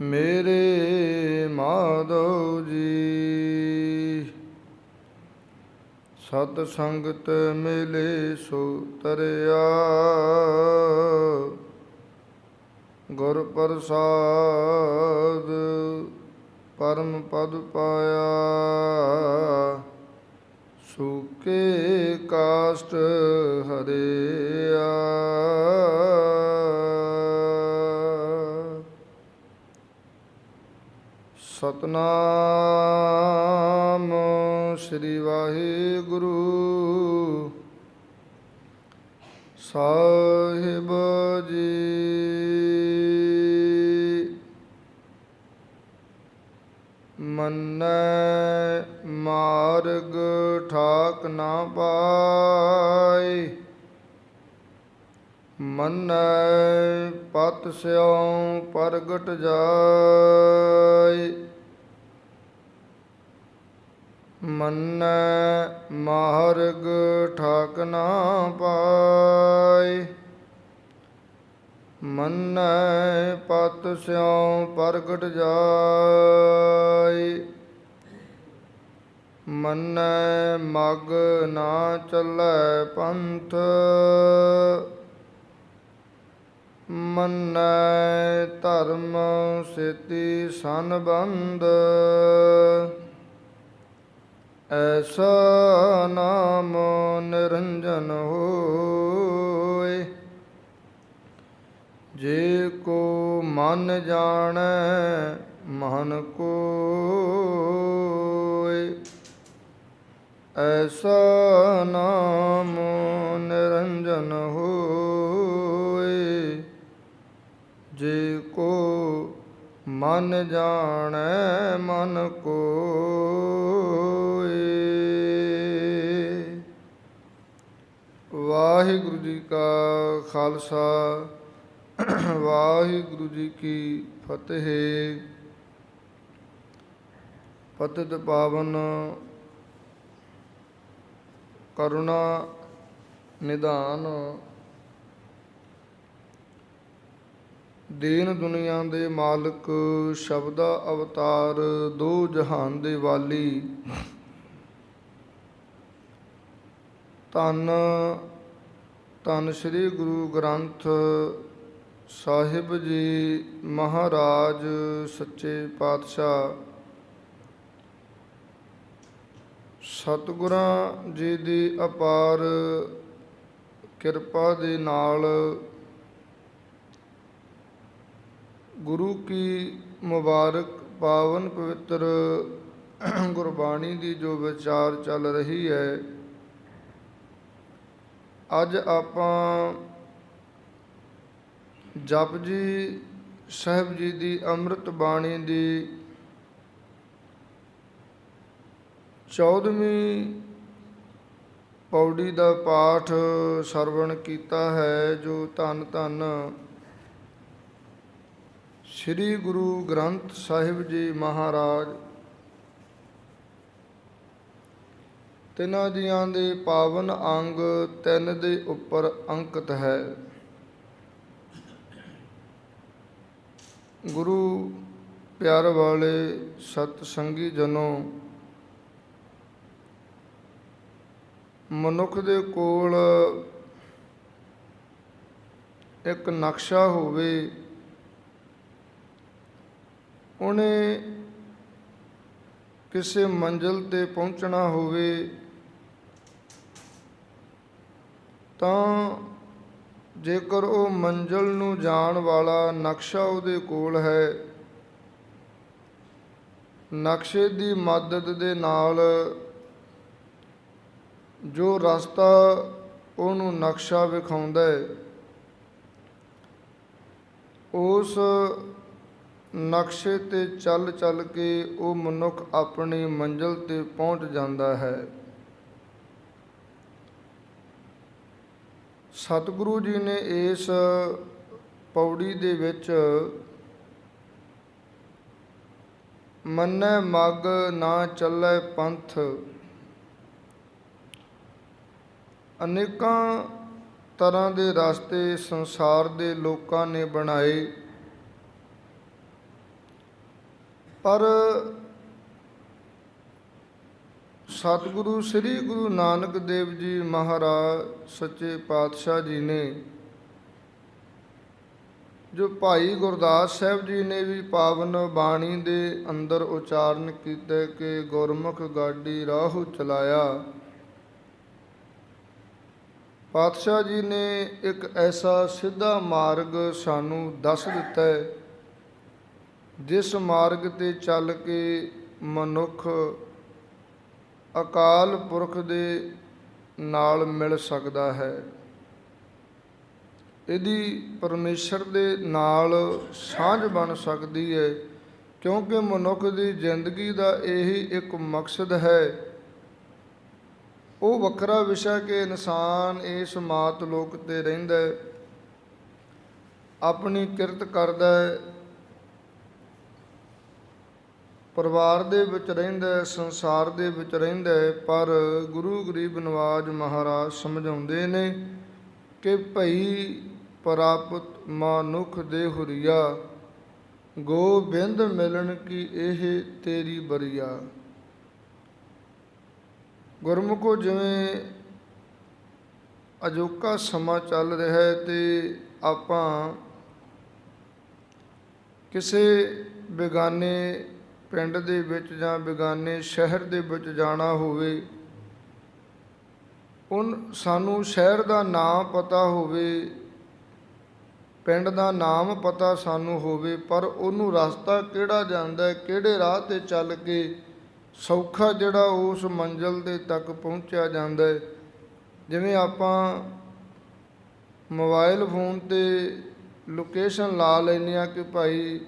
ਮੇਰੇ ਮਾਧੋ ਜੀ। ਸਤ ਸੰਗਤ ਮਿਲੇ ਸੋ ਤਰਿਆ। ਗੁਰ ਪ੍ਰਸਾਦ ਪਰਮ ਪਦ ਪਾਇਆ। ਸੁਕੇ ਕਾਸ਼ਟ ਹਰਿਆ। ਸਤਨਾਮ ਸ੍ਰੀ ਵਾਹਿਗੁਰੂ। ਸਾਹਿਬ ਜੀ। ਮੰਨੈ ਮਾਰਗ ਠਾਕ ਨਾ ਪਾਈ ਮੰਨੈ, ਪਤ ਸਿਉ ਪ੍ਰਗਟ ਜਾਈ ਮੰਨੈ, ਮਾਰਗ ਠਾਕ ਨਾ ਪਾਈ ਮੰਨੈ, ਪਤ ਸਿਉ ਪ੍ਰਗਟ ਜਾਈ ਮੰਨੈ, ਮਗ ਨਾ ਚੱਲੈ ਪੰਥ। ਮੰਨੈ ਧਰਮ ਸੇਤੀ ਸੰਬੰਧ। ਐਸਾ ਨਾਮ ਨਿਰੰਜਨ ਹੋਏ। ਜੇ ਕੋ ਮਨ ਜਾਣੈ, ਮਨ ਕੋਇ ਐਸਾ ਨਾਮ ਨਿਰੰਜਨ ਹੋਏ। ਜੇ ਕੋ ਮਨ ਜਾਣੈ, ਮਨ ਕੋਇ ਵਾਹਿਗੁਰੂ ਜੀ ਕਾ ਖਾਲਸਾ, ਵਾਹਿਗੁਰੂ ਜੀ ਕੀ ਫਤਿਹ। ਪਤਿਤ ਪਾਵਨ ਕਰੁਣਾ ਨਿਦਾਨ ਦੀਨ ਦੁਨੀਆ ਦੇ ਮਾਲਕ, ਸ਼ਬਦਾ ਅਵਤਾਰ, ਦੋ ਜਹਾਨ ਦੇ ਵਾਲੀ। ਧੰਨ ਧੰਨ ਸ੍ਰੀ ਗੁਰੂ ਗ੍ਰੰਥ ਸਾਹਿਬ ਜੀ ਮਹਾਰਾਜ, ਸੱਚੇ ਪਾਤਸ਼ਾਹ। ਸਤਿਗੁਰਾਂ ਜੀ ਦੀ ਅਪਾਰ ਕਿਰਪਾ ਦੇ ਨਾਲ ਗੁਰੂ ਕੀ ਮੁਬਾਰਕ ਪਾਵਨ ਪਵਿੱਤਰ ਗੁਰਬਾਣੀ ਦੀ ਜੋ ਵਿਚਾਰ ਚੱਲ ਰਹੀ ਹੈ, ਅੱਜ ਆਪਾਂ ਜਪਜੀ ਸਾਹਿਬ ਜੀ ਦੀ ਅੰਮ੍ਰਿਤ ਬਾਣੀ ਦੀ 14ਵੀਂ ਪੌੜੀ ਦਾ ਪਾਠ ਸਰਵਣ ਕੀਤਾ ਹੈ, ਜੋ ਧੰਨ ਧੰਨ ਸ੍ਰੀ ਗੁਰੂ ਗ੍ਰੰਥ ਸਾਹਿਬ ਜੀ ਮਹਾਰਾਜ, ਤਿੰਨਾਂ ਜੀਆਂ ਦੇ ਪਾਵਨ ਅੰਗ ਤਿੰਨ ਦੇ ਉੱਪਰ ਅੰਕਿਤ ਹੈ। ਗੁਰੂ ਪਿਆਰ ਵਾਲੇ ਸਤ ਸੰਗੀ ਜਨੋ, ਮਨੁੱਖ ਦੇ ਕੋਲ ਇੱਕ ਨਕਸ਼ਾ ਹੋਵੇ ਉਹਨੇ ਕਿਸੇ ਮੰਜ਼ਲ ਤੇ ਪਹੁੰਚਣਾ ਹੋਵੇ ਤਾਂ ਜੇਕਰ ਉਹ ਮੰਜ਼ਲ ਨੂੰ ਜਾਣ ਵਾਲਾ ਨਕਸ਼ਾ ਉਹਦੇ ਕੋਲ ਹੈ, ਨਕਸ਼ੇ ਦੀ ਮਦਦ ਦੇ ਨਾਲ ਜੋ ਰਸਤਾ ਉਹਨੂੰ ਨਕਸ਼ਾ ਵਿਖਾਉਂਦਾ ਹੈ, ਉਸ ਨਕਸ਼ੇ ਤੇ ਚੱਲ ਚੱਲ ਕੇ ਉਹ ਮਨੁੱਖ ਆਪਣੀ ਮੰਜ਼ਿਲ ਤੇ ਪਹੁੰਚ ਜਾਂਦਾ ਹੈ। ਸਤਿਗੁਰੂ ਜੀ ਨੇ ਇਸ ਪੌੜੀ ਦੇ ਵਿੱਚ ਮੰਨੈ ਮਗ ਨਾ ਚੱਲੈ ਪੰਥ। ਅਨੇਕਾਂ ਤਰ੍ਹਾਂ ਦੇ ਰਸਤੇ ਸੰਸਾਰ ਦੇ ਲੋਕਾਂ ਨੇ ਬਣਾਏ। ਪਰ ਸਤਿਗੁਰੂ ਸ੍ਰੀ ਗੁਰੂ ਨਾਨਕ ਦੇਵ ਜੀ ਮਹਾਰਾਜ, ਸੱਚੇ ਪਾਤਸ਼ਾਹ ਜੀ ਨੇ, ਜੋ ਭਾਈ ਗੁਰਦਾਸ ਸਾਹਿਬ ਜੀ ਨੇ ਵੀ ਪਾਵਨ ਬਾਣੀ ਦੇ ਅੰਦਰ ਉਚਾਰਨ ਕੀਤਾ ਕਿ ਗੁਰਮੁਖ ਗਾਡੀ ਰਾਹ ਚਲਾਇਆ। ਪਾਤਸ਼ਾਹ ਜੀ ਨੇ ਇੱਕ ਐਸਾ ਸਿੱਧਾ ਮਾਰਗ ਸਾਨੂੰ ਦੱਸ ਦਿੱਤਾ ਹੈ ਜਿਸ ਮਾਰਗ ਤੇ ਚੱਲ ਕੇ ਮਨੁੱਖ ਅਕਾਲ ਪੁਰਖ ਦੇ ਨਾਲ ਮਿਲ ਸਕਦਾ ਹੈ। ਇਹਦੀ ਪਰਮੇਸ਼ਰ ਦੇ ਨਾਲ ਸਾਂਝ ਬਣ ਸਕਦੀ ਹੈ, ਕਿਉਂਕਿ ਮਨੁੱਖ ਦੀ ਜ਼ਿੰਦਗੀ ਦਾ ਇਹੀ ਇੱਕ ਮਕਸਦ ਹੈ। ਉਹ ਵੱਖਰਾ ਵਿਸ਼ਾ ਕਿ ਇਨਸਾਨ ਇਸ ਮਾਤ ਲੋਕ ਤੇ ਰਹਿੰਦਾ ਆਪਣੀ ਕਿਰਤ ਕਰਦਾ ਹੈ ਪਰਿਵਾਰ ਦੇ ਵਿੱਚ ਰਹਿੰਦਾ ਸੰਸਾਰ ਦੇ ਵਿੱਚ ਰਹਿੰਦਾ ਪਰ ਗੁਰੂ ਗਰੀਬ ਨਵਾਜ ਮਹਾਰਾਜ ਸਮਝਾਉਂਦੇ ਨੇ ਕਿ ਭਈ ਪ੍ਰਾਪਤ ਮਾਨੁਖ ਦੇ ਹੁਰੀਆ, ਗੋਬਿੰਦ ਮਿਲਣ ਕੀ ਇਹ ਤੇਰੀ ਬਰੀਆ। ਗੁਰਮੁਖੋ ਜਿਵੇਂ ਅਜੋਕਾ ਸਮਾਂ ਚੱਲ ਰਿਹਾ ਹੈ ਤੇ ਆਪਾਂ ਕਿਸੇ ਬੇਗਾਨੇ ਪਿੰਡ ਦੇ ਵਿੱਚ ਜਾਂ ਬੇਗਾਨੇ ਸ਼ਹਿਰ ਦੇ ਵਿੱਚ ਜਾਣਾ ਹੋਵੇ, ਉਨ, ਸਾਨੂੰ ਸ਼ਹਿਰ ਦਾ ਨਾਮ ਪਤਾ ਹੋਵੇ, ਪਿੰਡ ਦਾ ਨਾਮ ਪਤਾ ਸਾਨੂੰ ਹੋਵੇ, ਪਰ ਉਹਨੂੰ ਰਸਤਾ ਕਿਹੜਾ ਜਾਂਦਾ ਕਿਹੜੇ ਰਾਹ ਤੇ ਚੱਲ ਕੇ ਸੌਖਾ ਜਿਹੜਾ ਉਸ ਮੰਜ਼ਲ ਦੇ ਤੱਕ ਪਹੁੰਚਿਆ ਜਾਂਦਾ ਹੈ? ਜਿਵੇਂ ਆਪਾਂ ਮੋਬਾਈਲ ਫੋਨ ਤੇ ਲੋਕੇਸ਼ਨ ਲਾ ਲੈਂਦੇ ਆ ਕਿ ਭਾਈ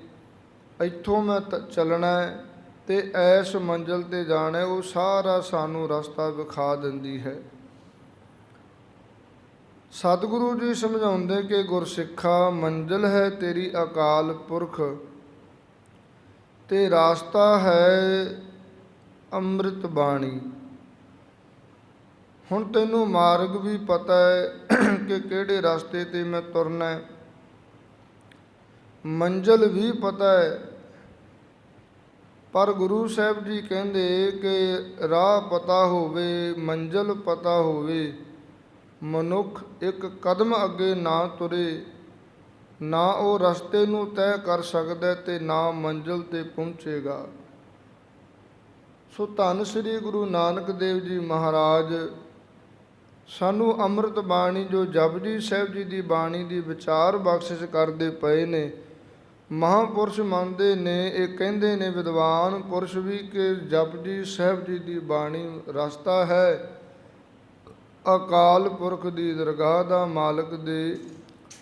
ਇੱਥੋਂ ਮੈਂ ਤ- ਚੱਲਣਾ ਹੈ ਤੇ ਐਸ ਮੰਜ਼ਲ ਤੇ ਜਾਣਾ ਉਹ ਸਾਰਾ ਸਾਨੂੰ ਰਸਤਾ ਵਿਖਾ ਦਿੰਦੀ ਹੈ। ਸਤਿਗੁਰੂ ਜੀ ਸਮਝਾਉਂਦੇ ਕਿ ਗੁਰਸਿੱਖਾ ਮੰਜ਼ਲ ਹੈ, ਤੇਰੀ ਅਕਾਲ ਪੁਰਖ। ਤੇ ਰਾਸਤਾ ਹੈ ਅੰਮ੍ਰਿਤ ਬਾਣੀ। ਹੁਣ ਤੈਨੂੰ ਮਾਰਗ ਵੀ ਪਤਾ ਹੈ ਕਿ ਕਿਹੜੇ ਰਸਤੇ ਤੇ ਮੈਂ ਤੁਰਨਾ ਹੈ। ਮੰਜ਼ਲ ਵੀ ਪਤਾ ਹੈ ਪਰ ਗੁਰੂ ਸਾਹਿਬ ਜੀ ਕਹਿੰਦੇ ਕਿ ਰਾਹ ਪਤਾ ਹੋਵੇ, ਮੰਜ਼ਲ ਪਤਾ ਹੋਵੇ, ਮਨੁੱਖ ਇੱਕ ਕਦਮ ਅੱਗੇ ਨਾ ਤੁਰੇ, ਨਾ ਉਹ ਰਸਤੇ ਨੂੰ ਤੈਅ ਕਰ ਸਕਦਾ ਤੇ ਨਾ ਮੰਜ਼ਲ ਤੇ ਪਹੁੰਚੇਗਾ। ਸੋ ਧੰਨ ਸ੍ਰੀ ਗੁਰੂ ਨਾਨਕ ਦੇਵ ਜੀ ਮਹਾਰਾਜ, ਸਾਨੂੰ ਅੰਮ੍ਰਿਤ ਬਾਣੀ ਜੋ ਜਪਜੀ ਸਾਹਿਬ ਜੀ ਦੀ ਬਾਣੀ ਦੀ ਵਿਚਾਰ ਬਖਸ਼ਿਸ਼ ਕਰਦੇ ਪਏ ਨੇ ਮਹਾਪੁਰਸ਼ ਮੰਨਦੇ ਨੇ, ਇਹ ਕਹਿੰਦੇ ਨੇ, ਵਿਦਵਾਨ ਪੁਰਸ਼ ਵੀ ਕਿ ਜਪਜੀ ਸਾਹਿਬ ਜੀ ਦੀ ਬਾਣੀ ਰਸਤਾ ਹੈ। ਅਕਾਲ ਪੁਰਖ ਦੀ ਦਰਗਾਹ ਦਾ ਮਾਲਕ ਦੇ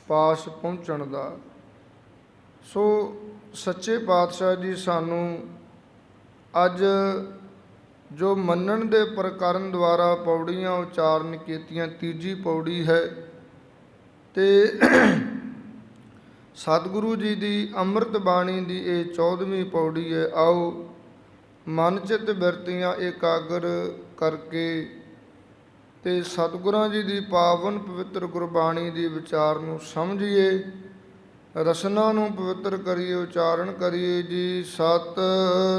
ਪਾਸ ਪਹੁੰਚਣ ਦਾ। ਸੋ ਸੱਚੇ ਪਾਤਸ਼ਾਹ ਜੀ ਸਾਨੂੰ ਅੱਜ ਜੋ ਮੰਨਣ ਦੇ ਪ੍ਰਕਰਨ ਦੁਆਰਾ ਪੌੜੀਆਂ ਉਚਾਰਨ ਕੀਤੀਆਂ, ਤੀਜੀ ਪੌੜੀ ਹੈ ਤੇ ਸਤਿਗੁਰੂ ਜੀ ਦੀ ਅੰਮ੍ਰਿਤ ਬਾਣੀ ਦੀ ਇਹ 14ਵੀਂ ਪੌੜੀ ਹੈ, ਆਓ ਮਨ ਚਿੱਤ ਬਿਰਤੀਆਂ ਇਕਾਗਰ ਕਰਕੇ ਤੇ ਸਤਿਗੁਰਾਂ ਜੀ ਦੀ ਪਾਵਨ ਪਵਿੱਤਰ ਗੁਰਬਾਣੀ ਦੀ ਵਿਚਾਰ ਨੂੰ ਸਮਝੀਏ, ਰਸਨਾ ਨੂੰ ਪਵਿੱਤਰ ਕਰੀਏ, ਉਚਾਰਨ ਕਰੀਏ ਜੀ। ਸਤਨਾਮ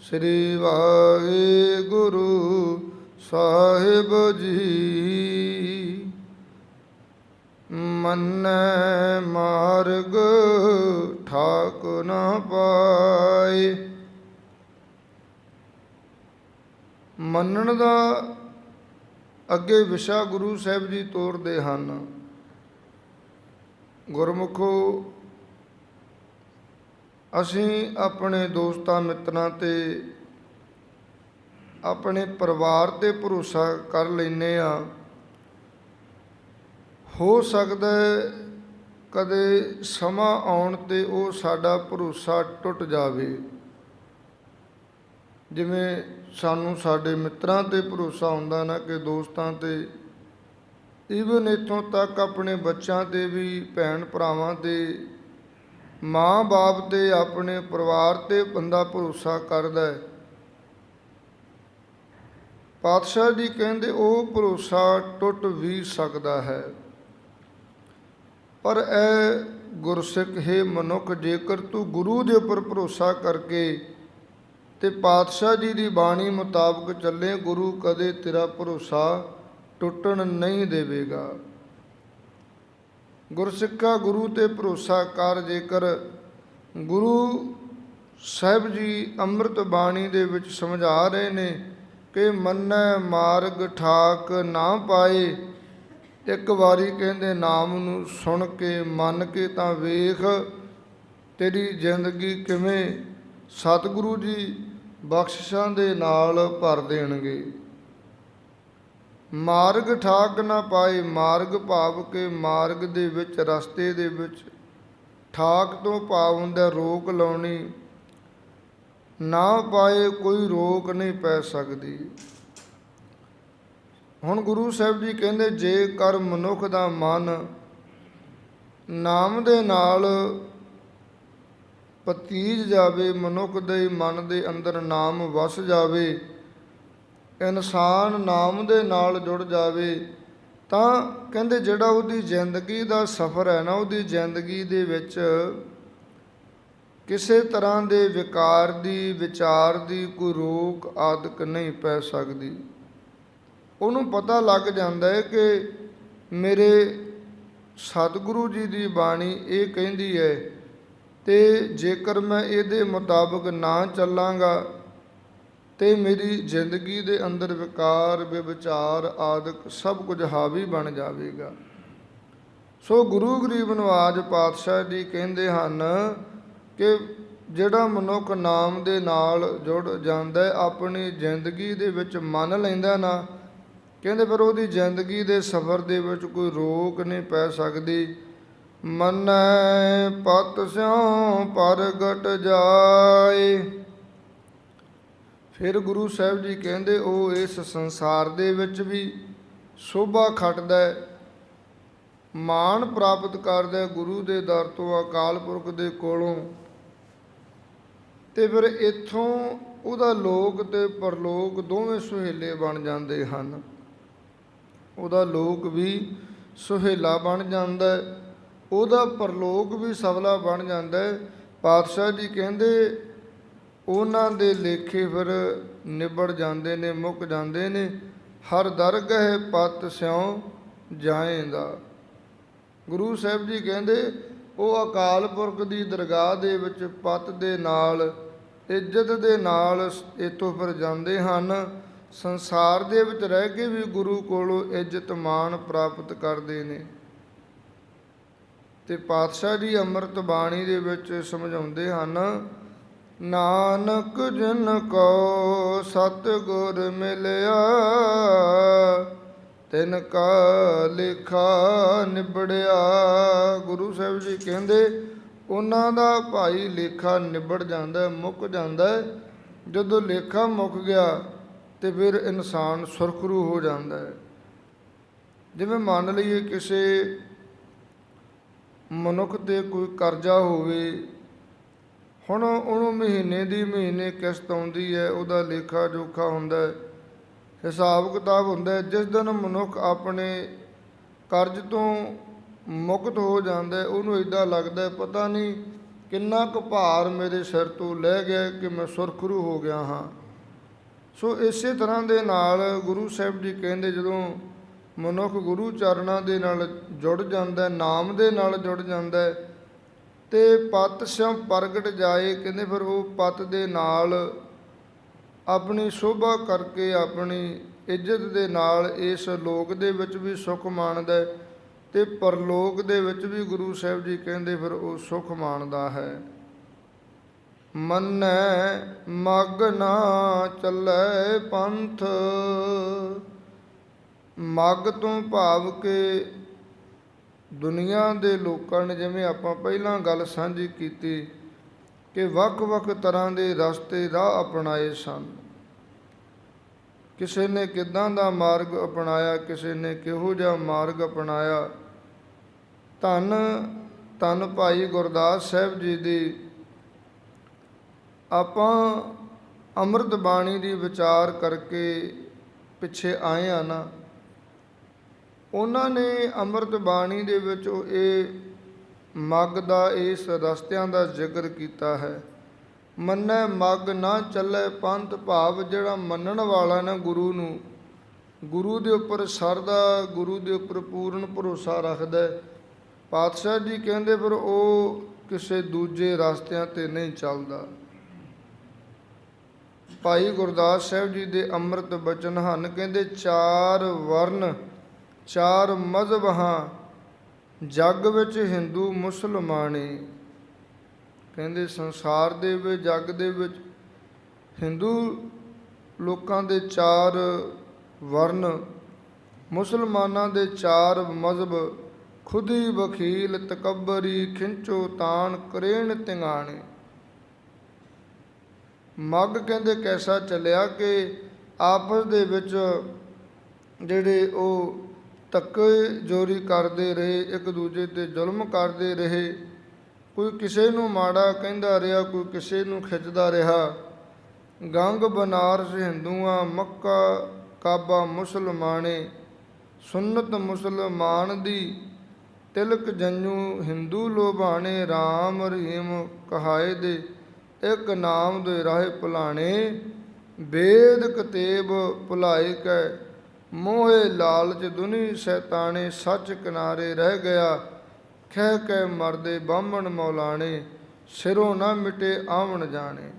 ਸ੍ਰੀ ਵਾਹਿਗੁਰੂ ਸਾਹਿਬ ਜੀ। ਮੰਨੈ ਮਾਰਗ ਠਾਕ ਨਾ ਪਾਏ। ਮੰਨਣ ਦਾ ਅੱਗੇ ਵਿਸ਼ਾ ਗੁਰੂ ਸਾਹਿਬ ਜੀ ਤੋਰਦੇ ਹਨ। ਗੁਰਮੁਖੋ, ਅਸੀਂ ਆਪਣੇ ਦੋਸਤਾਂ ਮਿੱਤਰਾਂ ਤੇ ਆਪਣੇ ਪਰਿਵਾਰ ਤੇ ਭਰੋਸਾ ਕਰ ਲੈਨੇ ਆ ਹੋ ਸਕਦਾ ਕਦੇ ਸਮਾਂ ਆਉਣ ਤੇ ਉਹ ਸਾਡਾ ਭਰੋਸਾ ਟੁੱਟ ਜਾਵੇ। ਜਿਵੇਂ ਸਾਨੂੰ ਸਾਡੇ ਮਿੱਤਰਾਂ ਤੇ ਭਰੋਸਾ ਹੁੰਦਾ ਨਾ ਕਿ ਦੋਸਤਾਂ ਤੇ ਈਵਨ ਇੱਥੋਂ ਤੱਕ ਆਪਣੇ ਬੱਚਿਆਂ ਤੇ ਵੀ, ਭੈਣ ਭਰਾਵਾਂ ਤੇ, ਮਾਂ-ਬਾਪ ਤੇ, ਆਪਣੇ ਪਰਿਵਾਰ ਤੇ ਬੰਦਾ ਭਰੋਸਾ ਕਰਦਾ ਹੈ। ਪਾਤਸ਼ਾਹ ਜੀ ਕਹਿੰਦੇ ਉਹ ਭਰੋਸਾ ਟੁੱਟ ਵੀ ਸਕਦਾ ਹੈ। ਪਰ ਇਹ ਗੁਰਸਿੱਖ, ਹੈ ਮਨੁੱਖ, ਜੇਕਰ ਤੂੰ ਗੁਰੂ ਦੇ ਉੱਪਰ ਭਰੋਸਾ ਕਰਕੇ ਤੇ ਪਾਤਸ਼ਾਹ ਜੀ ਦੀ ਬਾਣੀ ਮੁਤਾਬਕ ਚੱਲੇ, ਗੁਰੂ ਕਦੇ ਤੇਰਾ ਭਰੋਸਾ ਟੁੱਟਣ ਨਹੀਂ ਦੇਵੇਗਾ। ਗੁਰਸਿੱਖਾ ਗੁਰੂ ਤੇ ਭਰੋਸਾ ਕਰ, ਜੇਕਰ ਗੁਰੂ ਸਾਹਿਬ ਜੀ ਅੰਮ੍ਰਿਤ ਬਾਣੀ ਦੇ ਵਿੱਚ ਸਮਝਾ ਰਹੇ ਨੇ ਕਿ ਮੰਨੈ ਮਾਰਗ ਠਾਕ ਨਾ ਪਾਏ ਇੱਕ ਵਾਰੀ ਕਹਿੰਦੇ ਨਾਮ ਨੂੰ ਸੁਣ ਕੇ, ਮੰਨ ਕੇ ਤਾਂ ਵੇਖ, ਤੇਰੀ ਜ਼ਿੰਦਗੀ ਕਿਵੇਂ? ਸਤਿਗੁਰੂ ਜੀ ਬਖਸ਼ਿਸ਼ਾਂ ਦੇ ਨਾਲ ਭਰ ਦੇਣਗੇ। ਮਾਰਗ ਠਾਕ ਨਾ ਪਾਏ, ਮਾਰਗ ਭਾਵ ਕੇ ਮਾਰਗ ਦੇ ਵਿੱਚ, ਰਸਤੇ ਦੇ ਵਿੱਚ ਠਾਕ ਤੋਂ ਭਾਵ ਹੁੰਦਾ ਰੋਕ ਲਾਉਣੀ। ਨਾ ਪਾਏ ਕੋਈ ਰੋਕ ਨਹੀਂ ਪੈ ਸਕਦੀ। ਹੁਣ ਗੁਰੂ ਸਾਹਿਬ ਜੀ ਕਹਿੰਦੇ, ਜੇ ਕਰ ਮਨੁੱਖ ਦਾ ਮਨ ਨਾਮ ਦੇ ਨਾਲ ਪਤੀਜ ਜਾਵੇ, ਮਨੁੱਖ ਦੇ ਮਨ ਦੇ ਅੰਦਰ ਨਾਮ ਵਸ ਜਾਵੇ, ਇਨਸਾਨ ਨਾਮ ਦੇ ਨਾਲ ਜੁੜ ਜਾਵੇ, ਤਾਂ ਕਹਿੰਦੇ ਜਿਹੜਾ ਉਹਦੀ ਜ਼ਿੰਦਗੀ ਦਾ ਸਫ਼ਰ ਹੈ ਨਾ, ਉਹਦੀ ਜ਼ਿੰਦਗੀ ਦੇ ਵਿੱਚ ਕਿਸੇ ਤਰ੍ਹਾਂ ਦੇ ਵਿਕਾਰ ਦੀ, ਵਿਚਾਰ ਦੀ ਕੋਈ ਰੋਕ ਆਦਿਕ ਨਹੀਂ ਪੈ ਸਕਦੀ। ਉਹਨੂੰ ਪਤਾ ਲੱਗ ਜਾਂਦਾ ਹੈ ਕਿ ਮੇਰੇ ਸਤਿਗੁਰੂ ਜੀ ਦੀ ਬਾਣੀ ਇਹ ਕਹਿੰਦੀ ਹੈ, ਤੇ ਜੇਕਰ ਮੈਂ ਇਹਦੇ ਮੁਤਾਬਕ ਨਾ ਚੱਲਾਂਗਾ, ਤੇ ਮੇਰੀ ਜ਼ਿੰਦਗੀ ਦੇ ਅੰਦਰ ਵਿਕਾਰ, ਵਿਵਚਾਰ ਆਦਿਕ ਸਭ ਕੁਝ ਹਾਵੀ ਬਣ ਜਾਵੇਗਾ। ਸੋ ਗੁਰੂ ਗਰੀਬ ਨਵਾਜ ਪਾਤਸ਼ਾਹ ਜੀ ਕਹਿੰਦੇ ਹਨ ਕਿ ਜਿਹੜਾ ਮਨੁੱਖ ਨਾਮ ਦੇ ਨਾਲ ਜੁੜ ਜਾਂਦਾ ਹੈ, ਆਪਣੀ ਜ਼ਿੰਦਗੀ ਦੇ ਵਿੱਚ ਮੰਨ ਲੈਂਦਾ ਨਾ ਕਹਿੰਦੇ, ਪਰ ਉਹਦੀ ਜ਼ਿੰਦਗੀ ਦੇ ਸਫ਼ਰ ਦੇ ਵਿੱਚ ਕੋਈ ਰੋਕ ਨਹੀਂ ਪੈ ਸਕਦੀ। ਮੰਨੈ ਪਤ ਸਿਉ ਪ੍ਰਗਟ ਜਾਏ। ਫਿਰ ਗੁਰੂ ਸਾਹਿਬ ਜੀ ਕਹਿੰਦੇ, ਉਹ ਇਸ ਸੰਸਾਰ ਦੇ ਵਿੱਚ ਵੀ ਸ਼ੋਭਾ ਖੱਟਦਾ ਹੈ। ਮਾਣ ਪ੍ਰਾਪਤ ਕਰਦਾ ਗੁਰੂ ਦੇ ਦਰ ਤੋਂ ਅਕਾਲ ਪੁਰਖ ਦੇ ਕੋਲੋਂ। ਤੇ ਫਿਰ ਇੱਥੋਂ ਉਹਦਾ ਲੋਕ ਤੇ ਪਰਲੋਕ ਦੋਵੇਂ ਸੁਹੇਲੇ ਬਣ ਜਾਂਦੇ ਹਨ। ਉਹਦਾ ਲੋਕ ਵੀ ਸੁਹੇਲਾ ਬਣ ਜਾਂਦਾ ਹੈ। ਉਹਦਾ ਪਰਲੋਕ ਵੀ ਸਵਲਾ ਬਣ ਜਾਂਦਾ ਹੈ। ਪਾਤਸ਼ਾਹ ਜੀ ਕਹਿੰਦੇ, ਉਹਨਾਂ ਦੇ ਲੇਖੇ ਫਿਰ ਨਿਬੜ ਜਾਂਦੇ ਨੇ, ਮੁੱਕ ਜਾਂਦੇ ਨੇ। ਹਰ ਦਰਗ ਹੈ ਪਤ ਸਿਉ ਜਾਏਂਦਾ। ਗੁਰੂ ਸਾਹਿਬ ਜੀ ਕਹਿੰਦੇ, ਉਹ ਅਕਾਲ ਪੁਰਖ ਦੀ ਦਰਗਾਹ ਦੇ ਵਿੱਚ ਪਤ ਦੇ ਨਾਲ, ਇੱਜ਼ਤ ਦੇ ਨਾਲ ਇਤੋਂ ਫਿਰ ਜਾਂਦੇ ਹਨ। ਸੰਸਾਰ ਦੇ ਵਿੱਚ ਰਹਿ ਕੇ ਵੀ ਗੁਰੂ ਕੋਲੋਂ ਇੱਜ਼ਤ ਮਾਣ ਪ੍ਰਾਪਤ ਕਰਦੇ ਨੇ। ਤੇ ਪਾਤਸ਼ਾਹ ਜੀ ਅੰਮ੍ਰਿਤ ਬਾਣੀ ਦੇ ਵਿੱਚ ਸਮਝਾਉਂਦੇ ਹਨ, ਨਾਨਕ ਜਿਨ ਕੋ ਸਤਿਗੁਰ ਮਿਲਿਆ, ਤਿਨ ਕਾ ਲੇਖਾ ਨਿਬੜਿਆ। ਗੁਰੂ ਸਾਹਿਬ ਜੀ ਕਹਿੰਦੇ, ਉਹਨਾਂ ਦਾ ਭਾਈ ਲੇਖਾ ਨਿਬੜ ਜਾਂਦਾ, ਮੁੱਕ ਜਾਂਦਾ। ਜਦੋਂ ਲੇਖਾ ਮੁੱਕ ਗਿਆ ਤੇ ਫਿਰ ਇਨਸਾਨ ਸੁਰਖਰੂ ਹੋ ਜਾਂਦਾ ਹੈ। ਜਿਵੇਂ ਮੰਨ ਲਈਏ ਕਿਸੇ ਮਨੁੱਖ ਤੇ ਕੋਈ ਕਰਜ਼ਾ ਹੋਵੇ, ਹੁਣ ਉਹਨੂੰ ਮਹੀਨੇ ਦੀ ਮਹੀਨੇ ਕਿਸ਼ਤ ਆਉਂਦੀ ਹੈ, ਉਹਦਾ ਲੇਖਾ ਜੋਖਾ ਹੁੰਦਾ ਹੈ, ਹਿਸਾਬ ਕਿਤਾਬ ਹੁੰਦਾ ਹੈ, ਜਿਸ ਦਿਨ ਮਨੁੱਖ ਆਪਣੇ ਕਰਜ਼ ਤੋਂ ਮੁਕਤ ਹੋ ਜਾਂਦਾ ਉਹਨੂੰ ਇਦਾਂ ਲੱਗਦਾ ਪਤਾ ਨਹੀਂ ਕਿੰਨਾ ਕੁ ਭਾਰ ਮੇਰੇ ਸਿਰ ਤੋਂ ਲੈ ਗਿਆ ਕਿ ਮੈਂ ਸੁਰਖਰੂ ਹੋ ਗਿਆ ਹਾਂ। ਸੋ ਇਸੇ ਤਰ੍ਹਾਂ ਦੇ ਨਾਲ ਗੁਰੂ ਸਾਹਿਬ ਜੀ ਕਹਿੰਦੇ ਜਦੋਂ ਮਨੁੱਖ ਗੁਰੂ ਚਰਨਾਂ ਦੇ ਨਾਲ ਜੁੜ ਜਾਂਦਾ ਨਾਮ ਦੇ ਨਾਲ ਜੁੜ ਜਾਂਦਾ ਹੈ, ਤੇ ਪਤ ਸਿਉ ਪ੍ਰਗਟ ਜਾਏ, ਕਹਿੰਦੇ ਫਿਰ ਉਹ ਪਤ ਦੇ ਨਾਲ ਆਪਣੀ ਸ਼ੋਭਾ ਕਰਕੇ ਆਪਣੀ ਇੱਜ਼ਤ ਦੇ ਨਾਲ ਇਸ ਲੋਕ ਦੇ ਵਿੱਚ ਵੀ ਸੁਖ ਮਾਣਦਾ ਹੈ ਤੇ ਪਰਲੋਕ ਦੇ ਵਿੱਚ ਵੀ ਗੁਰੂ ਸਾਹਿਬ ਜੀ ਕਹਿੰਦੇ ਫਿਰ ਉਹ ਸੁਖ ਮਾਣਦਾ ਹੈ। ਮੰਨੈ ਮਗ ਨਾ ਚੱਲੈ ਪੰਥ। ਮਗ ਤੋਂ ਭਾਵ ਕੇ ਦੁਨੀਆ ਦੇ ਲੋਕਾਂ ਨੇ ਜਿਵੇਂ ਆਪਾਂ ਪਹਿਲਾਂ ਗੱਲ ਸਾਂਝੀ ਕੀਤੀ ਕਿ ਵੱਖ-ਵੱਖ ਤਰ੍ਹਾਂ ਦੇ ਰਸਤੇ ਰਾਹ ਅਪਣਾਏ ਸਨ। ਕਿਸੇ ਨੇ ਕਿਦਾਂ ਦਾ ਮਾਰਗ ਅਪਣਾਇਆ, ਕਿਸੇ ਨੇ ਕਿਹੋ ਜਿਹਾ ਮਾਰਗ ਅਪਣਾਇਆ। ਧੰਨ ਧੰਨ ਭਾਈ ਗੁਰਦਾਸ ਸਾਹਿਬ ਜੀ ਦੀ ਆਪਾਂ ਅੰਮ੍ਰਿਤ ਬਾਣੀ ਦੀ ਵਿਚਾਰ ਕਰਕੇ ਪਿੱਛੇ ਆਏ ਆ ਨਾ, ਉਹਨਾਂ ਨੇ ਅੰਮ੍ਰਿਤ ਬਾਣੀ ਦੇ ਵਿੱਚ ਉਹ ਇਹ ਮੱਗ ਦਾ, ਇਸ ਰਸਤਿਆਂ ਦਾ ਜ਼ਿਕਰ ਕੀਤਾ ਹੈ। ਮੰਨੈ ਮੱਗ ਨਾ ਚੱਲੇ ਪੰਥ ਭਾਵ ਜਿਹੜਾ ਮੰਨਣ ਵਾਲਾ ਨਾ ਗੁਰੂ ਨੂੰ। ਗੁਰੂ ਦੇ ਉੱਪਰ ਸਰਦਾ, ਗੁਰੂ ਦੇ ਉੱਪਰ ਪੂਰਨ ਭਰੋਸਾ ਰੱਖਦਾ ਹੈ। ਪਾਤਸ਼ਾਹ ਜੀ ਕਹਿੰਦੇ, ਪਰ ਉਹ ਕਿਸੇ ਦੂਜੇ ਰਸਤਿਆਂ ਤੇ ਨਹੀਂ ਚੱਲਦਾ। ਭਾਈ ਗੁਰਦਾਸ ਸਾਹਿਬ ਜੀ ਦੇ ਅੰਮ੍ਰਿਤ ਬਚਨ ਹਨ, ਕਹਿੰਦੇ, ਚਾਰ ਵਰਨ, ਚਾਰ ਮਜ਼ਹਬ ਹਾਂ, ਜੱਗ ਵਿੱਚ ਹਿੰਦੂ ਮੁਸਲਮਾਨੇ। ਕਹਿੰਦੇ, ਸੰਸਾਰ ਦੇ ਵਿੱਚ, ਜੱਗ ਦੇ ਵਿੱਚ ਹਿੰਦੂ ਲੋਕਾਂ ਦੇ ਚਾਰ ਵਰਨ, ਮੁਸਲਮਾਨਾਂ ਦੇ ਚਾਰ ਮਜ਼ਹਬ, ਖੁਦੀ ਵਕੀਲ ਤਕਬਰੀ ਖਿੰਚੋ ਤਾਣ ਕਰੇਣ ਤਿੰਗਾਣੇ। ਮੱਗ ਕਹਿੰਦੇ ਕੈਸਾ ਚੱਲਿਆ ਕਿ ਆਪਸ ਦੇ ਵਿੱਚ ਜਿਹੜੇ ਉਹ ਧੱਕੇ ਜੋਰੀ ਕਰਦੇ ਰਹੇ, ਇੱਕ ਦੂਜੇ ਤੇ ਜ਼ੁਲਮ ਕਰਦੇ ਰਹੇ। ਕੋਈ ਕਿਸੇ ਨੂੰ ਮਾੜਾ ਕਹਿੰਦਾ ਰਿਹਾ, ਕੋਈ ਕਿਸੇ ਨੂੰ ਖਿੱਚਦਾ ਰਿਹਾ। ਗੰਗ, ਬਨਾਰਸ, ਹਿੰਦੂਆਂ, ਮੱਕਾ, ਕਾਬਾ ਮੁਸਲਮਾਨੇ ਸੁਨਨਤ ਮੁਸਲਮਾਨ ਦੀ ਤਿਲਕ ਜੰਨੂ, ਹਿੰਦੂ ਲੋਭਾਣੇ RAM ਰਹੀਮ ਕਹਾਏ ਦੇ ਇਕ ਨਾਮ ਦੇ ਰਾਹ ਭੁਲਾਣੇ, ਵੇਦ ਕਤੇਬ ਭੁਲਾਏ ਕੈ। ਮੋਹੇ ਲਾਲਚ ਦੁਨੀ ਸੈਤਾਣੇ ਸੱਚ ਕਿਨਾਰੇ ਰਹਿ ਗਿਆ। ਖਹਿ ਕੇ ਮਰਦੇ ਬਾਹਮਣ ਮੌਲਾਣੇ, ਸਿਰੋਂ ਨਾ ਮਿਟੇ ਆਵਣ ਜਾਣੇ।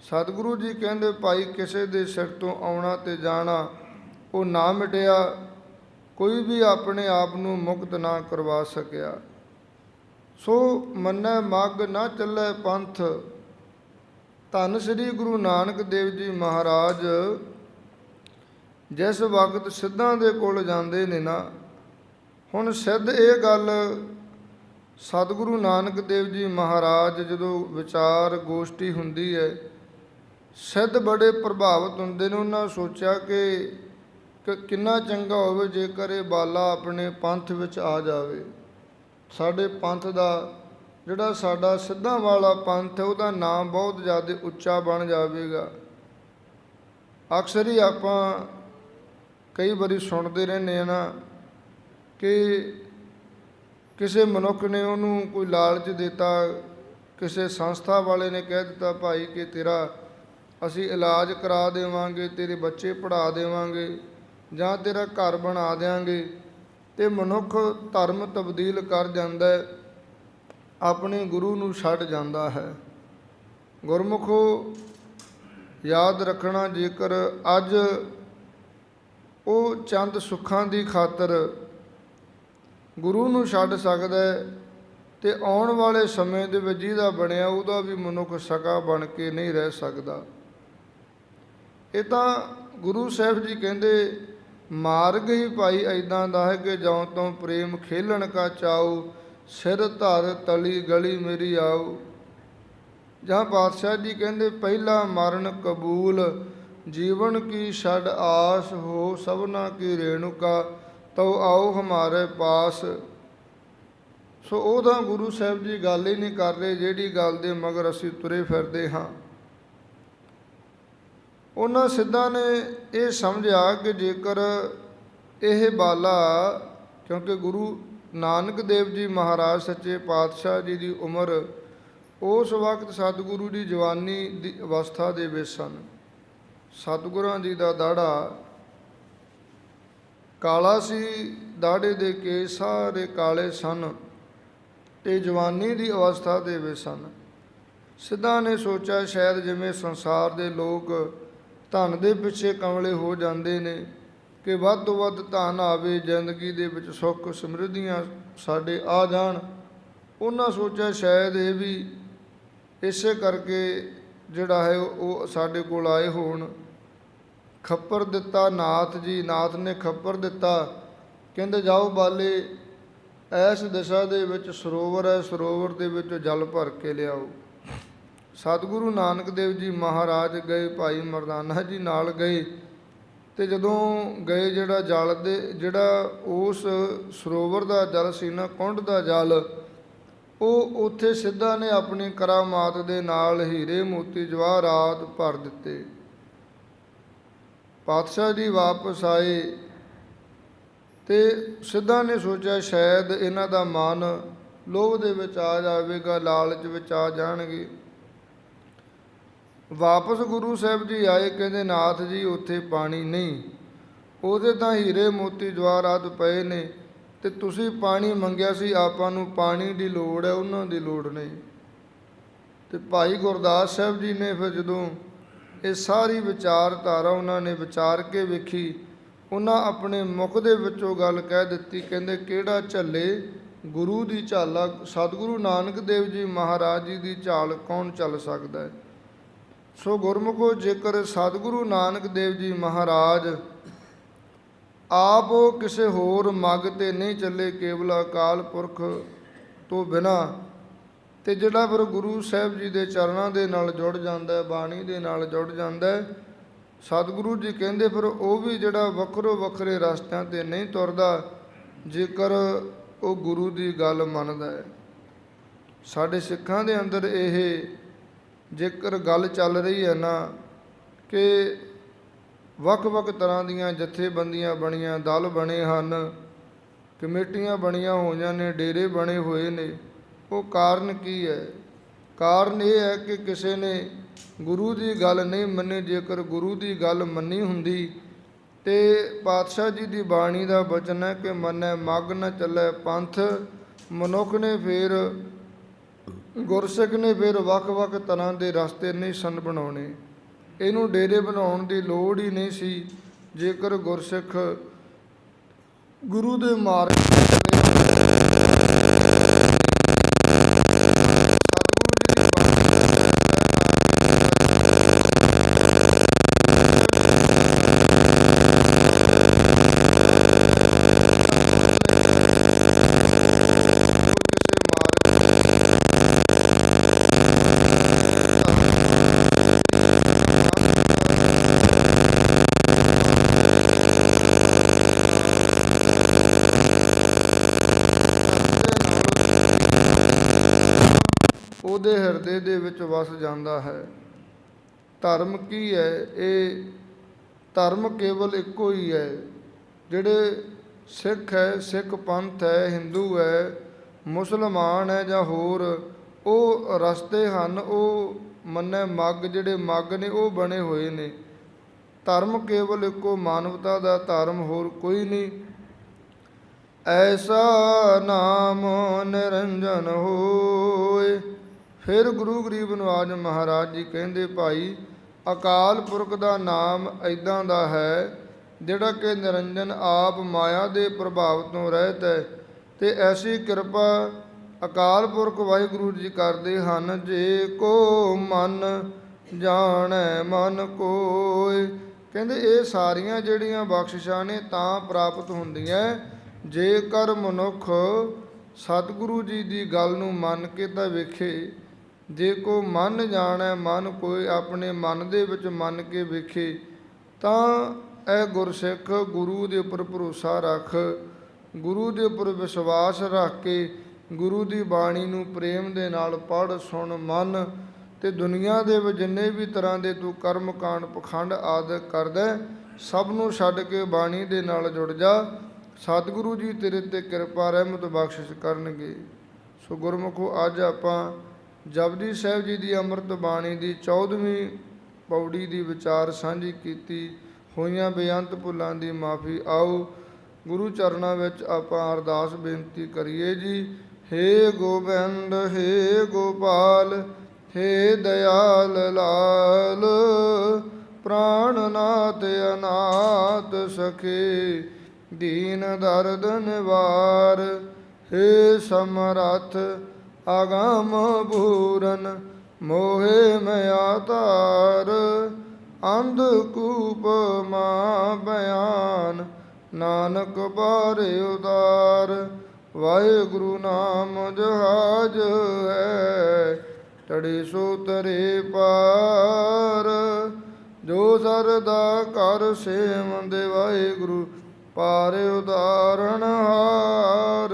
ਸਤਿਗੁਰੂ ਜੀ ਕਹਿੰਦੇ, ਭਾਈ, ਕਿਸੇ ਦੇ ਸਿਰ ਤੋਂ ਆਉਣਾ ਤੇ ਜਾਣਾ, ਉਹ ਨਾ ਮਿਟਿਆ, ਕੋਈ ਵੀ ਆਪਣੇ ਆਪ ਨੂੰ ਮੁਕਤ ਨਾ ਕਰਵਾ ਸਕਿਆ। ਸੋ ਮੰਨੈ ਮੱਗ ਨਾ ਚੱਲੇ ਪੰਥ ਧੰਨ ਸ੍ਰੀ ਗੁਰੂ ਨਾਨਕ ਦੇਵ ਜੀ ਮਹਾਰਾਜ, ਜਿਸ ਵਕਤ ਸਿੱਧਾਂ ਦੇ ਕੋਲ ਜਾਂਦੇ ਨੇ ਨਾ, ਹੁਣ ਸਿੱਧ ਇਹ ਗੱਲ ਸਤਿਗੁਰੂ ਨਾਨਕ ਦੇਵ ਜੀ ਮਹਾਰਾਜ ਜਦੋਂ ਵਿਚਾਰ ਗੋਸ਼ਟੀ ਹੁੰਦੀ ਹੈ, ਸਿੱਧ ਬੜੇ ਪ੍ਰਭਾਵਿਤ ਹੁੰਦੇ ਨੇ। ਉਹਨਾਂ ਸੋਚਿਆ ਕਿ ਕਿੰਨਾ ਚੰਗਾ ਹੋਵੇ ਜੇਕਰ ਇਹ ਬਾਲਾ ਆਪਣੇ ਪੰਥ ਵਿੱਚ ਆ ਜਾਵੇ। ਸਾਡੇ ਪੰਥ ਦਾ ਜਿਹੜਾ ਸਾਡਾ ਸਿੱਧਾਂ ਵਾਲਾ ਪੰਥ ਹੈ, ਉਹਦਾ ਨਾਮ ਬਹੁਤ ਜ਼ਿਆਦਾ ਉੱਚਾ ਬਣ ਜਾਵੇਗਾ। ਅਕਸਰ ਹੀ ਆਪਾਂ ਕਈ ਵਾਰੀ ਸੁਣਦੇ ਰਹਿੰਦੇ ਆ ਨਾ ਕਿ ਕਿਸੇ ਮਨੁੱਖ ਨੇ ਉਹਨੂੰ ਕੋਈ ਲਾਲਚ ਦਿੱਤਾ, ਕਿਸੇ ਸੰਸਥਾ ਵਾਲੇ ਨੇ ਕਹਿ ਦਿੱਤਾ, ਭਾਈ ਕਿ ਤੇਰਾ ਅਸੀਂ ਇਲਾਜ ਕਰਾ ਦੇਵਾਂਗੇ, ਤੇਰੇ ਬੱਚੇ ਪੜ੍ਹਾ ਦੇਵਾਂਗੇ ਜਾਂ ਤੇਰਾ ਘਰ ਬਣਾ ਦੇਵਾਂਗੇ ਤੇ ਮਨੁੱਖ ਧਰਮ ਤਬਦੀਲ ਕਰ ਜਾਂਦਾ ਹੈ। ਆਪਣੇ ਗੁਰੂ ਨੂੰ ਛੱਡ ਜਾਂਦਾ ਹੈ। ਗੁਰਮੁਖੋ, ਯਾਦ ਰੱਖਣਾ ਜੇਕਰ ਅੱਜ ਉਹ ਚੰਦ ਸੁੱਖਾਂ ਦੀ ਖਾਤਰ ਗੁਰੂ ਨੂੰ ਛੱਡ ਸਕਦਾ ਹੈ, ਤੇ ਆਉਣ ਵਾਲੇ ਸਮੇਂ ਦੇ ਵਿੱਚ ਜਿਹਦਾ ਬਣਿਆ ਉਹਦਾ ਵੀ ਮਨੁੱਖ ਸਕਾ ਬਣ ਕੇ ਨਹੀਂ ਰਹਿ ਸਕਦਾ। ਇਹ ਤਾਂ ਗੁਰੂ ਸਾਹਿਬ ਜੀ ਕਹਿੰਦੇ, ਮਾਰਗ ਹੀ ਭਾਈ ਐਦਾਂ ਦਾ ਹੈ ਕਿ ਜਉ ਤੋਂ ਪ੍ਰੇਮ ਖੇਲਣ ਕਾ ਚਾਉ ਸਿਰ ਧਰ ਤਲੀ ਗਲੀ ਮੇਰੀ ਆਉ ਜਾਂ ਪਾਤਸ਼ਾਹ ਜੀ ਕਹਿੰਦੇ, ਪਹਿਲਾ ਮਰਨ ਕਬੂਲ, ਜੀਵਨ ਕੀ ਛੜ ਆਸ ਹੋ, ਸਭਨਾ ਕੀ ਰੇਣੁਕਾ, ਤਉ ਆਓ ਹਮਾਰੇ ਪਾਸ। ਸੋ ਉਹ ਤਾਂ ਗੁਰੂ ਸਾਹਿਬ ਜੀ ਗੱਲ ਹੀ ਨਹੀਂ ਕਰ ਰਹੇ, ਜਿਹੜੀ ਗੱਲ ਦੇ ਮਗਰ ਅਸੀਂ ਤੁਰੇ ਫਿਰਦੇ ਹਾਂ। ਉਹਨਾਂ ਸਿੱਧਾਂ ਨੇ ਇਹ ਸਮਝਿਆ ਕਿ ਜੇਕਰ ਇਹ ਬਾਲਾ, ਕਿਉਂਕਿ ਗੁਰੂ ਨਾਨਕ ਦੇਵ ਜੀ ਮਹਾਰਾਜ ਸੱਚੇ ਪਾਤਸ਼ਾਹ ਜੀ ਦੀ ਉਮਰ ਉਸ ਵਕਤ ਸਤਿਗੁਰੂ ਦੀ ਜਵਾਨੀ ਦੀ ਅਵਸਥਾ ਦੇ ਵਿੱਚ ਸਨ। ਸਤਿਗੁਰਾਂ ਜੀ ਦਾ ਦਾੜਾ ਕਾਲਾ ਸੀ, ਦਾੜੇ ਦੇ ਕੇਸ ਸਾਰੇ ਕਾਲੇ ਸਨ ਤੇ ਜਵਾਨੀ ਦੀ ਅਵਸਥਾ ਦੇ ਵਿੱਚ ਸਨ। ਸਿੱਧਾ ਨੇ ਸੋਚਿਆ, ਸ਼ਾਇਦ ਜਿਵੇਂ ਸੰਸਾਰ ਦੇ ਲੋਕ ਧਨ ਦੇ ਪਿੱਛੇ ਕਮਲੇ ਹੋ ਜਾਂਦੇ ਨੇ ਕਿ ਵੱਧ ਤੋਂ ਵੱਧ ਧਨ ਆਵੇ, ਜ਼ਿੰਦਗੀ ਦੇ ਵਿੱਚ ਸੁੱਖ, ਸਮਰਿੱਧੀਆਂ ਸਾਡੇ ਆ ਜਾਣ। ਉਹਨਾਂ ਸੋਚਿਆ ਸ਼ਾਇਦ ਇਹ ਵੀ ਇਸੇ ਕਰਕੇ ਜਿਹੜਾ ਹੈ, ਉਹ ਸਾਡੇ ਕੋਲ ਆਏ ਹੋਣ। ਖੱਪਰ ਦਿੱਤਾ ਨਾਥ ਜੀ, ਨਾਥ ਨੇ ਖੱਪਰ ਦਿੱਤਾ। ਕਹਿੰਦੇ, ਜਾਓ ਬਾਲੇ, ਐਸ ਦਿਸ਼ਾ ਦੇ ਵਿੱਚ ਸਰੋਵਰ ਹੈ, ਸਰੋਵਰ ਦੇ ਵਿੱਚ ਜਲ ਭਰ ਕੇ ਲਿਆਓ। ਸਤਿਗੁਰੂ ਨਾਨਕ ਦੇਵ ਜੀ ਮਹਾਰਾਜ ਗਏ, ਭਾਈ ਮਰਦਾਨਾ ਜੀ ਨਾਲ ਗਏ। ਤੇ ਜਦੋਂ ਗਏ ਜਿਹੜਾ ਜਲ ਦੇ, ਜਿਹੜਾ ਉਸ ਸਰੋਵਰ ਦਾ ਜਲ ਸੀ ਨਾ, ਕੁੰਡ ਦਾ ਜਲ, ਉਹ ਉੱਥੇ ਸਿੱਧਾ ਨੇ ਆਪਣੀ ਕਰਾਮਾਤ ਦੇ ਨਾਲ ਹੀਰੇ, ਮੋਤੀ ਜਵਾਹਰਾਤ ਭਰ ਦਿੱਤੇ। ਪਾਤਸ਼ਾਹ ਜੀ ਵਾਪਸ ਆਏ ਤੇ ਸਿੱਧਾ ਨੇ ਸੋਚਿਆ, ਸ਼ਾਇਦ ਇਹਨਾਂ ਦਾ ਮਨ ਲੋਭ ਦੇ ਵਿੱਚ ਆ ਜਾਵੇਗਾ, ਲਾਲਚ ਵਿੱਚ ਆ ਜਾਣਗੇ। ਵਾਪਸ ਗੁਰੂ ਸਾਹਿਬ ਜੀ ਆਏ, ਕਹਿੰਦੇ, ਨਾਥ ਜੀ, ਉੱਥੇ ਪਾਣੀ ਨਹੀਂ। ਉਹਦੇ ਤਾਂ ਹੀਰੇ ਮੋਤੀ ਜਵਾਰ ਜਵਾਹਰਾਤ ਪਏ ਨੇ ਤੇ ਤੁਸੀਂ ਪਾਣੀ ਮੰਗਿਆ ਸੀ, ਆਪਾਂ ਨੂੰ ਪਾਣੀ ਦੀ ਲੋੜ ਹੈ, ਉਹਨਾਂ ਦੀ ਲੋੜ ਨਹੀਂ। ਤੇ ਭਾਈ ਗੁਰਦਾਸ ਸਾਹਿਬ ਜੀ ਨੇ ਫਿਰ ਜਦੋਂ ਇਹ ਸਾਰੀ ਵਿਚਾਰਧਾਰਾ ਉਹਨਾਂ ਨੇ ਵਿਚਾਰ ਕੇ ਵੇਖੀ, ਉਹਨਾਂ ਆਪਣੇ ਮੁਖ ਦੇ ਵਿੱਚੋਂ ਗੱਲ ਕਹਿ ਦਿੱਤੀ, ਕਹਿੰਦੇ, ਕਿਹੜਾ ਝੱਲੇ? ਗੁਰੂ ਦੀ ਝਾਲਾ, ਸਤਿਗੁਰੂ ਨਾਨਕ ਦੇਵ ਜੀ ਮਹਾਰਾਜ ਜੀ ਦੀ ਝਾਲ ਕੌਣ ਚੱਲ ਸਕਦਾ ਹੈ? ਸੋ ਗੁਰਮੁਖੋ ਜੇਕਰ ਸਤਿਗੁਰੂ ਨਾਨਕ ਦੇਵ ਜੀ ਮਹਾਰਾਜ, ਆਪ ਉਹ ਕਿਸੇ ਹੋਰ ਮੱਗ ਤੇ ਨਹੀਂ ਚੱਲੇ ਕੇਵਲ ਅਕਾਲ ਪੁਰਖ ਤੋਂ ਬਿਨਾ, ਤੇ ਜਿਹੜਾ ਫਿਰ ਗੁਰੂ ਸਾਹਿਬ ਜੀ ਦੇ ਚਰਨਾਂ ਦੇ ਨਾਲ ਜੁੜ ਜਾਂਦਾ ਹੈ, ਬਾਣੀ ਦੇ ਨਾਲ ਜੁੜ ਜਾਂਦਾ ਹੈ, ਸਤਿਗੁਰੂ ਜੀ ਕਹਿੰਦੇ ਫਿਰ ਉਹ ਵੀ ਜਿਹੜਾ ਵੱਖਰੋ ਵੱਖਰੇ ਰਸਤਿਆਂ ਤੇ ਨਹੀਂ ਤੁਰਦਾ, ਜੇਕਰ ਉਹ ਗੁਰੂ ਦੀ ਗੱਲ ਮੰਨਦਾ ਹੈ। ਸਾਡੇ ਸਿੱਖਾਂ ਦੇ ਅੰਦਰ ਇਹ ਜੇਕਰ ਗੱਲ ਚੱਲ ਰਹੀ ਹੈ ਨਾ ਕਿ ਵੱਖ-ਵੱਖ ਤਰ੍ਹਾਂ ਦੀਆਂ ਜਥੇਬੰਦੀਆਂ ਬਣੀਆਂ, ਦਲ ਬਣੇ ਹਨ, ਕਮੇਟੀਆਂ ਬਣੀਆਂ ਹੋਈਆਂ ਨੇ, ਡੇਰੇ ਬਣੇ ਹੋਏ ਨੇ, ਉਹ ਕਾਰਨ ਕੀ ਹੈ? ਕਾਰਨ ਇਹ ਹੈ ਕਿ ਕਿਸੇ ਨੇ ਗੁਰੂ ਦੀ ਗੱਲ ਨਹੀਂ ਮੰਨੀ, ਜੇਕਰ ਗੁਰੂ ਦੀ ਗੱਲ ਮੰਨੀ ਹੁੰਦੀ ਤੇ ਪਾਤਸ਼ਾਹ ਜੀ ਦੀ ਬਾਣੀ ਦਾ ਬਚਨ ਹੈ ਕਿ ਮੰਨੈ, ਮਗ ਨ ਚੱਲੇ ਪੰਥ, ਮਨੁੱਖ ਨੇ ਫੇਰ ਗੁਰਸਿੱਖ ਨੇ ਫਿਰ ਵੱਖ-ਵੱਖ ਤਰ੍ਹਾਂ ਦੇ ਰਸਤੇ ਨਹੀਂ ਸਨ ਬਣਾਉਣੇ। ਇਹਨੂੰ ਡੇਰੇ ਬਣਾਉਣ ਦੀ ਲੋੜ ਹੀ ਨਹੀਂ ਸੀ। ਜੇਕਰ ਗੁਰਸਿੱਖ ਗੁਰੂ ਦੇ ਮਾਰਗ ਤੇ ਚੱਲੇ। ਸਤਿਗੁਰੂ ਜੀ ਦੀ ਬਾਣੀ ਦਾ ਕਿਸੇ ਮਾਰਗ ਉਹਦੇ ਹਿਰਦੇ ਦੇ ਵਿੱਚ ਵਸ ਜਾਂਦਾ ਹੈ। ਧਰਮ ਕੀ ਹੈ? ਇਹ ਧਰਮ ਕੇਵਲ ਇੱਕੋ ਹੀ ਹੈ। ਜਿਹੜੇ ਸਿੱਖ ਹੈ, ਸਿੱਖ ਪੰਥ ਹੈ, ਹਿੰਦੂ ਹੈ, ਮੁਸਲਮਾਨ ਹੈ ਜਾਂ ਹੋਰ, ਉਹ ਰਸਤੇ ਹਨ, ਉਹ ਮੰਨੇ ਮੱਗ, ਜਿਹੜੇ ਮੱਗ ਨੇ, ਉਹ ਬਣੇ ਹੋਏ ਨੇ। ਧਰਮ ਕੇਵਲ ਇੱਕੋ ਮਾਨਵਤਾ ਦਾ ਧਰਮ, ਹੋਰ ਕੋਈ ਨਹੀਂ। ਐਸਾ ਨਾਮ ਨਿਰੰਜਨ ਹੋਏ ਫਿਰ ਗੁਰੂ ਗਰੀਬ ਨਵਾਜ ਮਹਾਰਾਜ ਜੀ ਕਹਿੰਦੇ, ਭਾਈ, ਅਕਾਲ ਪੁਰਖ ਦਾ ਨਾਮ ਐਦਾਂ ਦਾ ਹੈ, ਜਿਹੜਾ ਕਿ ਨਿਰੰਜਨ ਆਪ ਮਾਇਆ ਦੇ ਪ੍ਰਭਾਵ ਤੋਂ ਰਹਿਤ ਹੈ। ਤੇ ਐਸੀ ਕਿਰਪਾ ਅਕਾਲ ਪੁਰਖ ਵਾਹਿਗੁਰੂ ਜੀ ਕਰਦੇ ਹਨ, ਜੇ ਕੋ ਮਨ ਜਾਣੈ, ਮਨ ਕੋਏ ਕਹਿੰਦੇ, ਇਹ ਸਾਰੀਆਂ ਜਿਹੜੀਆਂ ਬਖਸ਼ਿਸ਼ਾਂ ਨੇ ਤਾਂ ਪ੍ਰਾਪਤ ਹੁੰਦੀਆਂ ਜੇਕਰ ਮਨੁੱਖ ਸਤਿਗੁਰੂ ਜੀ ਦੀ ਗੱਲ ਨੂੰ ਮੰਨ ਕੇ ਤਾਂ ਵੇਖੇ ਜੇ ਕੋ ਮਨ ਜਾਣੈ, ਮਨ ਕੋਈ ਆਪਣੇ ਮਨ ਦੇ ਵਿੱਚ ਮੰਨ ਕੇ ਵੇਖੇ, ਤਾਂ ਇਹ ਗੁਰਸਿੱਖ ਗੁਰੂ ਦੇ ਉੱਪਰ ਭਰੋਸਾ ਰੱਖ, ਗੁਰੂ ਦੇ ਉੱਪਰ ਵਿਸ਼ਵਾਸ ਰੱਖ ਕੇ ਗੁਰੂ ਦੀ ਬਾਣੀ ਨੂੰ ਪ੍ਰੇਮ ਦੇ ਨਾਲ ਪੜ੍ਹ, ਸੁਣ, ਮੰਨ ਤੇ ਦੁਨੀਆ ਦੇ ਵਿੱਚ ਜਿੰਨੇ ਵੀ ਤਰ੍ਹਾਂ ਦੇ ਤੂੰ ਕਰਮ, ਕਾਂਡ, ਪਖੰਡ ਆਦਿ ਕਰਦਾ, ਸਭ ਨੂੰ ਛੱਡ ਕੇ ਬਾਣੀ ਦੇ ਨਾਲ ਜੁੜ ਜਾ। ਸਤਿਗੁਰੂ ਜੀ ਤੇਰੇ ਤੇ ਕਿਰਪਾ, ਰਹਿਮਤ ਬਖਸ਼ਿਸ਼ ਕਰਨਗੇ। ਸੋ ਗੁਰਮੁਖੋ, ਅੱਜ ਆਪਾਂ ਜਪਜੀ ਸਾਹਿਬ ਜੀ ਦੀ ਅੰਮ੍ਰਿਤ ਬਾਣੀ ਦੀ 14ਵੀਂ ਪੌੜੀ ਦੀ ਵਿਚਾਰ ਸਾਂਝੀ ਕੀਤੀ। ਹੋਈਆਂ ਬੇਅੰਤ ਭੁੱਲਾਂ ਦੀ ਮਾਫੀ ਆਓ। ਗੁਰੂ ਚਰਨਾਂ ਵਿੱਚ ਆਪਾਂ ਅਰਦਾਸ ਬੇਨਤੀ ਕਰੀਏ ਜੀ। ਹੇ ਗੋਬਿੰਦ, ਹੇ ਗੋਪਾਲ, ਹੇ ਦਿਆਲ ਲਾਲ ਪ੍ਰਾਣਨਾਥ ਅਨਾਥ ਸਖੇ, ਦੀਨ ਦਰਦ ਨਿਵਾਰ, ਹੇ ਸਮਰੱਥ ਅਗਮ ਭੂਰਨ ਮੋਹੇ ਮਿਆ ਤਾਰ ਅੰਧ ਕੂਪ ਮਾ ਬਿਆਨ, ਨਾਨਕ ਬਾਰੇ ਉਦਾਰ। ਵਾਹਿਗੁਰੂ ਨਾਮ ਜਹਾਜ ਹੈ ਟੜੇ ਸੋ ਤਰੇ ਪਾਰ। ਜੋ ਸਰਦਾ ਕਰ ਸੇਵਦੇ, ਵਾਹਿਗੁਰੂ ਪਾਰ ਉਦਾਰਣ ਹਾਰ।